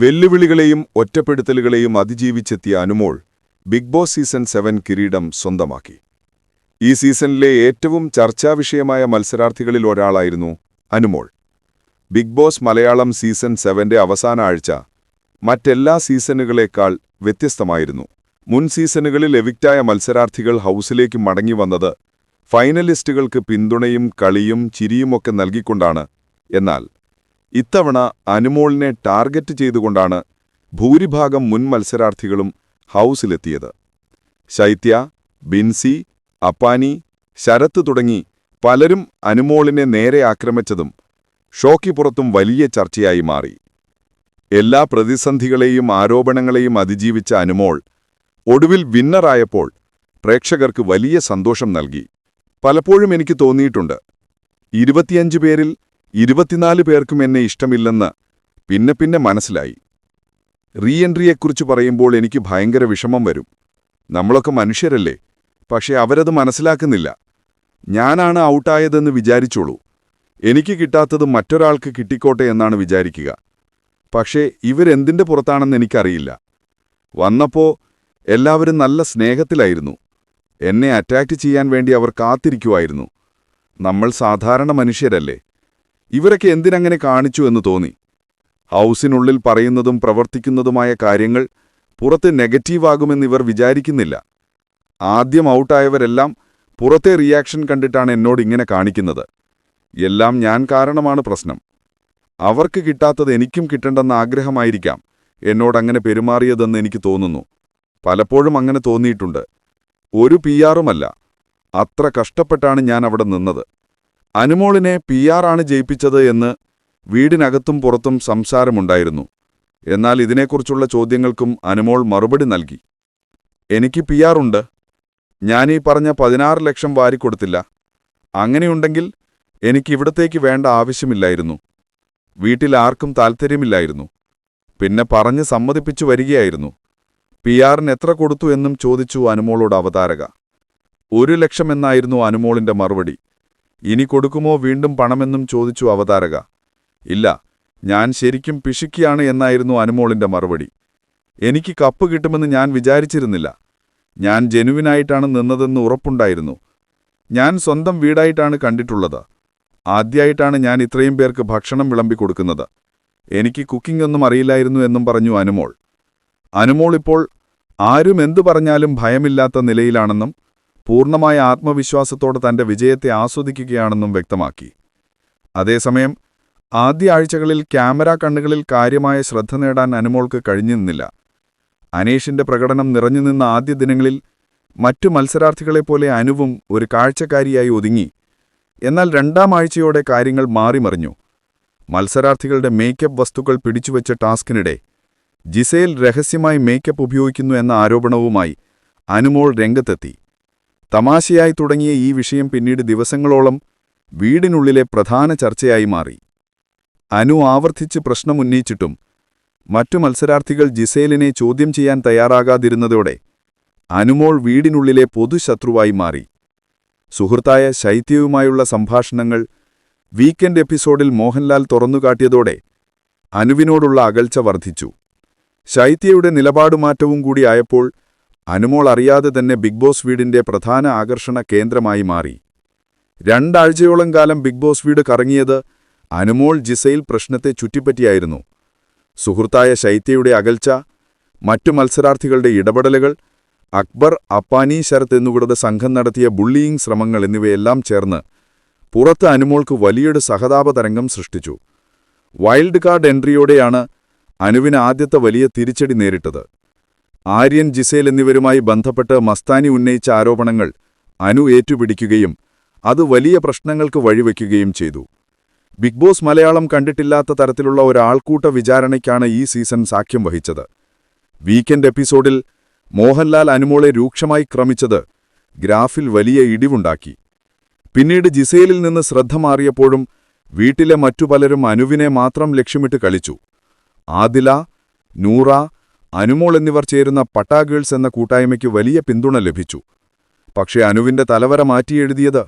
വെല്ലുവിളികളെയും ഒറ്റപ്പെടുത്തലുകളെയും അതിജീവിച്ചെത്തിയ Anumol Big Boss season seven കിരീടം സ്വന്തമാക്കി. ഈ സീസണിലെ ഏറ്റവും ചർച്ചാവിഷയമായ മത്സരാർത്ഥികളിൽ ഒരാളായിരുന്നു Anumol. Big Boss Malayalam season സെവന്റെ അവസാന ആഴ്ച മറ്റെല്ലാ സീസണുകളേക്കാൾ വ്യത്യസ്തമായിരുന്നു. മുൻ സീസണുകളിൽ എവിക്റ്റായ മത്സരാർത്ഥികൾ ഹൗസിലേക്ക് മടങ്ങി വന്നത് ഫൈനലിസ്റ്റുകൾക്ക് പിന്തുണയും കളിയും ചിരിയുമൊക്കെ നൽകിക്കൊണ്ടാണ്. എന്നാൽ ഇത്തവണ അനുമോളിനെ ടാർഗറ്റ് ചെയ്തുകൊണ്ടാണ് ഭൂരിഭാഗം മുൻ മത്സരാർത്ഥികളും ഹൗസിലെത്തിയത്. ശൈത്യ ബിൻസി അപ്പാനി ശരത്ത് തുടങ്ങി പലരും അനുമോളിനെ നേരെ ആക്രമിച്ചതും ഷോക്കിപ്പുറത്തും വലിയ ചർച്ചയായി മാറി. എല്ലാ പ്രതിസന്ധികളെയും ആരോപണങ്ങളെയും അതിജീവിച്ച അനുമോൾ ഒടുവിൽ വിന്നറായപ്പോൾ പ്രേക്ഷകർക്ക് വലിയ സന്തോഷം നൽകി. പലപ്പോഴും എനിക്ക് തോന്നിയിട്ടുണ്ട് ഇരുപത്തിയഞ്ച് പേരിൽ ഇരുപത്തിനാല് പേർക്കും എന്നെ ഇഷ്ടമില്ലെന്ന് പിന്നെ പിന്നെ മനസ്സിലായി. റീ എൻട്രിയെക്കുറിച്ച് പറയുമ്പോൾ എനിക്ക് ഭയങ്കര വിഷമം വരും. നമ്മളൊക്കെ മനുഷ്യരല്ലേ പക്ഷേ അവരത് മനസ്സിലാക്കുന്നില്ല. ഞാനാണ് ഔട്ടായതെന്ന് വിചാരിച്ചോളൂ. എനിക്ക് കിട്ടാത്തത് മറ്റൊരാൾക്ക് കിട്ടിക്കോട്ടെ എന്നാണ് വിചാരിക്കുക. പക്ഷേ ഇവരെന്തിന്റെ പുറത്താണെന്ന് എനിക്കറിയില്ല. വന്നപ്പോൾ എല്ലാവരും നല്ല സ്നേഹത്തിലായിരുന്നു. എന്നെ അറ്റാക്ക് ചെയ്യാൻ വേണ്ടി അവർ കാത്തിരിക്കുമായിരുന്നു നമ്മൾ സാധാരണ മനുഷ്യരല്ലേ ഇവരൊക്കെ എന്തിനങ്ങനെ കാണിച്ചു എന്ന് തോന്നി. ഹൗസിനുള്ളിൽ പറയുന്നതും പ്രവർത്തിക്കുന്നതുമായ കാര്യങ്ങൾ പുറത്ത് നെഗറ്റീവാകുമെന്നിവർ വിചാരിക്കുന്നില്ല. ആദ്യം ഔട്ടായവരെല്ലാം പുറത്തെ റിയാക്ഷൻ കണ്ടിട്ടാണ് എന്നോട് ഇങ്ങനെ കാണിക്കുന്നത്. എല്ലാം ഞാൻ കാരണമാണ് പ്രശ്നം. അവർക്ക് കിട്ടാത്തത് എനിക്കും കിട്ടണ്ടെന്ന ആഗ്രഹമായിരിക്കാം എന്നോടങ്ങനെ പെരുമാറിയതെന്ന് എനിക്ക് തോന്നുന്നു. പലപ്പോഴും അങ്ങനെ തോന്നിയിട്ടുണ്ട്. ഒരു പിയാറുമല്ല അത്ര കഷ്ടപ്പെട്ടാണ് ഞാൻ അവിടെ നിന്നത്. അനുമോളിനെ പി ആറാണ് ജയിപ്പിച്ചത് എന്ന് വീടിനകത്തും പുറത്തും സംസാരമുണ്ടായിരുന്നു. എന്നാൽ ഇതിനെക്കുറിച്ചുള്ള ചോദ്യങ്ങൾക്കും അനുമോൾ മറുപടി നൽകി. എനിക്ക് പി ആറുണ്ട് ഞാനീ പറഞ്ഞ പതിനാറ് ലക്ഷം വാരിക്കൊടുത്തില്ല. അങ്ങനെയുണ്ടെങ്കിൽ എനിക്കിവിടത്തേക്ക് വേണ്ട ആവശ്യമില്ലായിരുന്നു. വീട്ടിൽ ആർക്കും താൽപ്പര്യമില്ലായിരുന്നു. പിന്നെ പറഞ്ഞ് സമ്മതിപ്പിച്ചു വരികയായിരുന്നു. പി ആറിന് എത്ര കൊടുത്തു എന്നും ചോദിച്ചു അനുമോളോട് അവതാരക. ഒരു ലക്ഷമെന്നായിരുന്നു അനുമോളിന്റെ മറുപടി. ഇനി കൊടുക്കുമോ വീണ്ടും പണമെന്നും ചോദിച്ചു അവതാരക. ഇല്ല ഞാൻ ശരിക്കും പിശുക്കിയാണ് എന്നായിരുന്നു അനുമോളിന്റെ മറുപടി. എനിക്ക് കപ്പ് കിട്ടുമെന്ന് ഞാൻ വിചാരിച്ചിരുന്നില്ല. ഞാൻ ജനുവിനായിട്ടാണ് നിന്നതെന്ന് ഉറപ്പുണ്ടായിരുന്നു. ഞാൻ സ്വന്തം വീടായിട്ടാണ് കണ്ടിട്ടുള്ളത്. ആദ്യമായിട്ടാണ് ഞാൻ ഇത്രയും പേർക്ക് ഭക്ഷണം വിളമ്പിക്കൊടുക്കുന്നത് എനിക്ക് കുക്കിംഗ് ഒന്നും അറിയില്ലായിരുന്നു എന്നും പറഞ്ഞു അനുമോൾ. അനുമോൾ ഇപ്പോൾ ആരും എന്തു പറഞ്ഞാലും ഭയമില്ലാത്ത നിലയിലാണെന്നും പൂർണമായ ആത്മവിശ്വാസത്തോടെ തന്റെ വിജയത്തെ ആസ്വദിക്കുകയാണെന്നും വ്യക്തമാക്കി. അതേസമയം ആദ്യ ആഴ്ചകളിൽ ക്യാമറ കണ്ണുകളിൽ കാര്യമായ ശ്രദ്ധ നേടാൻ അനുമോൾക്ക് കഴിഞ്ഞിരുന്നില്ല. അനീഷിന്റെ പ്രകടനം നിറഞ്ഞുനിന്ന ആദ്യ ദിനങ്ങളിൽ മറ്റു മത്സരാർത്ഥികളെപ്പോലെ അനുവും ഒരു കാഴ്ചക്കാരിയായി ഒതുങ്ങി. എന്നാൽ രണ്ടാം ആഴ്ചയോടെ കാര്യങ്ങൾ മാറിമറിഞ്ഞു. മത്സരാർത്ഥികളുടെ മേക്കപ്പ് വസ്തുക്കൾ പിടിച്ചുവെച്ച ടാസ്കിനിടെ ജിസേൽ രഹസ്യമായി മേക്കപ്പ് ഉപയോഗിക്കുന്നു എന്ന ആരോപണവുമായി അനുമോൾ രംഗത്തെത്തി. തമാശയായി തുടങ്ങിയ ഈ വിഷയം പിന്നീട് ദിവസങ്ങളോളം വീടിനുള്ളിലെ പ്രധാന ചർച്ചയായി മാറി. അനു ആവർത്തിച്ച് പ്രശ്നമുന്നയിച്ചിട്ടും മറ്റു മത്സരാർത്ഥികൾ ജിസേലിനെ ചോദ്യം ചെയ്യാൻ തയ്യാറാകാതിരുന്നതോടെ അനുമോൾ വീടിനുള്ളിലെ പൊതുശത്രുവായി മാറി. സുഹൃത്തായ ശൈത്യവുമായുള്ള സംഭാഷണങ്ങൾ വീക്കെൻഡ് എപ്പിസോഡിൽ മോഹൻലാൽ തുറന്നുകാട്ടിയതോടെ അനുവിനോടുള്ള അകൽച്ച വർദ്ധിച്ചു. ശൈത്യയുടെ നിലപാടുമാറ്റവും കൂടിയായപ്പോൾ അനുമോൾ അറിയാതെ തന്നെ ബിഗ് ബോസ് വീടിന്റെ പ്രധാന ആകർഷണ കേന്ദ്രമായി മാറി. രണ്ടാഴ്ചയോളം കാലം ബിഗ് ബോസ് വീട് കറങ്ങിയത് അനുമോൾ ജിസയിൽ പ്രശ്നത്തെ ചുറ്റിപ്പറ്റിയായിരുന്നു. സുഹൃത്തായ ശൈത്യയുടെ അകൽച്ച മറ്റു മത്സരാർത്ഥികളുടെ ഇടപെടലുകൾ അക്ബർ അപ്പാനി ശരത് എന്നുകൂടെ സംഘം നടത്തിയ ബുള്ളിയിങ് ശ്രമങ്ങൾ എന്നിവയെല്ലാം ചേർന്ന് പുറത്ത് അനുമോൾക്ക് വലിയൊരു സഹതാപതരംഗം സൃഷ്ടിച്ചു. വൈൽഡ് കാർഡ് എൻട്രിയോടെയാണ് അനുവിന് ആദ്യത്തെ വലിയ തിരിച്ചടി നേരിട്ടത്. ആര്യൻ ജിസേൽ എന്നിവരുമായി ബന്ധപ്പെട്ട് മസ്താനി ഉന്നയിച്ച ആരോപണങ്ങൾ അനു ഏറ്റുപിടിക്കുകയും അത് വലിയ പ്രശ്നങ്ങൾക്ക് വഴിവെക്കുകയും ചെയ്തു. ബിഗ് ബോസ് മലയാളം കണ്ടിട്ടില്ലാത്ത തരത്തിലുള്ള ഒരാൾക്കൂട്ട വിചാരണയ്ക്കാണ് ഈ സീസൺ സാക്ഷ്യം വഹിച്ചത്. വീക്കെൻഡ് എപ്പിസോഡിൽ മോഹൻലാൽ അനുമോളെ രൂക്ഷമായി ക്രമിച്ചത് ഗ്രാഫിൽ വലിയ ഇടിവുണ്ടാക്കി. പിന്നീട് ജിസേലിൽ നിന്ന് ശ്രദ്ധ മാറിയപ്പോഴും വീട്ടിലെ മറ്റു പലരും അനുവിനെ മാത്രം ലക്ഷ്യമിട്ട് കളിച്ചു. ആദില നൂറ അനുമോൾ എന്നിവർ ചേരുന്ന പട്ടാ ഗേൾസ് എന്ന കൂട്ടായ്മയ്ക്ക് വലിയ പിന്തുണ ലഭിച്ചു. പക്ഷേ അനുവിന്റെ തലവര മാറ്റിയെഴുതിയത്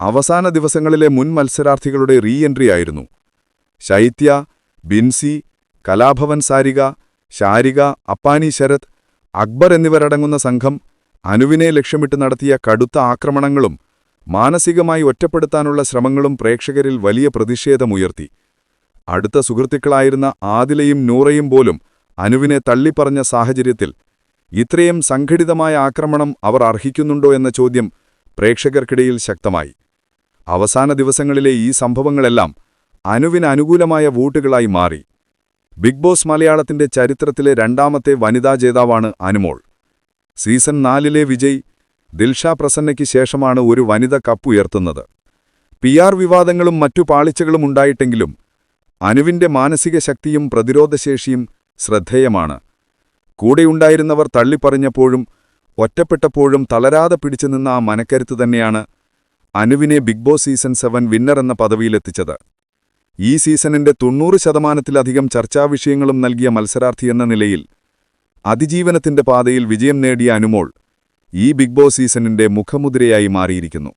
അവസാന ദിവസങ്ങളിലെ മുൻ മത്സരാർത്ഥികളുടെ റീ എൻട്രി ആയിരുന്നു. ശൈത്യ ബിൻസി കലാഭവൻ സാരിക ശാരിക അപ്പാനി ശരത് അക്ബർ എന്നിവരടങ്ങുന്ന സംഘം അനുവിനെ ലക്ഷ്യമിട്ട് നടത്തിയ കടുത്ത ആക്രമണങ്ങളും മാനസികമായി ഒറ്റപ്പെടുത്താനുള്ള ശ്രമങ്ങളും പ്രേക്ഷകരിൽ വലിയ പ്രതിഷേധമുയർത്തി. അടുത്ത സുഹൃത്തുക്കളായിരുന്ന ആദിലയും നൂറയും പോലും അനുവിനെ തള്ളിപ്പറഞ്ഞ സാഹചര്യത്തിൽ ഇത്രയും സംഘടിതമായ ആക്രമണം അവർ അർഹിക്കുന്നുണ്ടോ എന്ന ചോദ്യം പ്രേക്ഷകർക്കിടയിൽ ശക്തമായി. അവസാന ദിവസങ്ങളിലെ ഈ സംഭവങ്ങളെല്ലാം അനുവിന് അനുകൂലമായ വോട്ടുകളായി മാറി. ബിഗ് ബോസ് മലയാളത്തിന്റെ ചരിത്രത്തിലെ രണ്ടാമത്തെ വനിതാ ജേതാവാണ് അനുമോൾ. സീസൺ നാലിലെ വിജയ് ദിൽഷ പ്രസന്നയ്ക്ക് ശേഷമാണ് ഒരു വനിത കപ്പുയർത്തുന്നത് പി ആർ വിവാദങ്ങളും മറ്റു പാളിച്ചകളും ഉണ്ടായിട്ടെങ്കിലും അനുവിന്റെ മാനസിക ശക്തിയും പ്രതിരോധശേഷിയും ശ്രദ്ധേയമാണ്. കൂടെയുണ്ടായിരുന്നവർ തള്ളിപ്പറഞ്ഞപ്പോഴും ഒറ്റപ്പെട്ടപ്പോഴും തളരാതെ പിടിച്ചു നിന്ന ആ മനക്കരുത്ത് തന്നെയാണ് അനുവിനെ Big Boss season seven winner എന്ന പദവിയിലെത്തിച്ചത്. ഈ സീസണിന്റെ തൊണ്ണൂറ് ശതമാനത്തിലധികം ചർച്ചാവിഷയങ്ങളും നൽകിയ മത്സരാർത്ഥിയെന്ന നിലയിൽ അതിജീവനത്തിന്റെ പാതയിൽ വിജയം നേടിയ അനുമോൾ ഈ ബിഗ് ബോസ് സീസണിന്റെ മുഖമുദ്രയായി മാറിയിരിക്കുന്നു.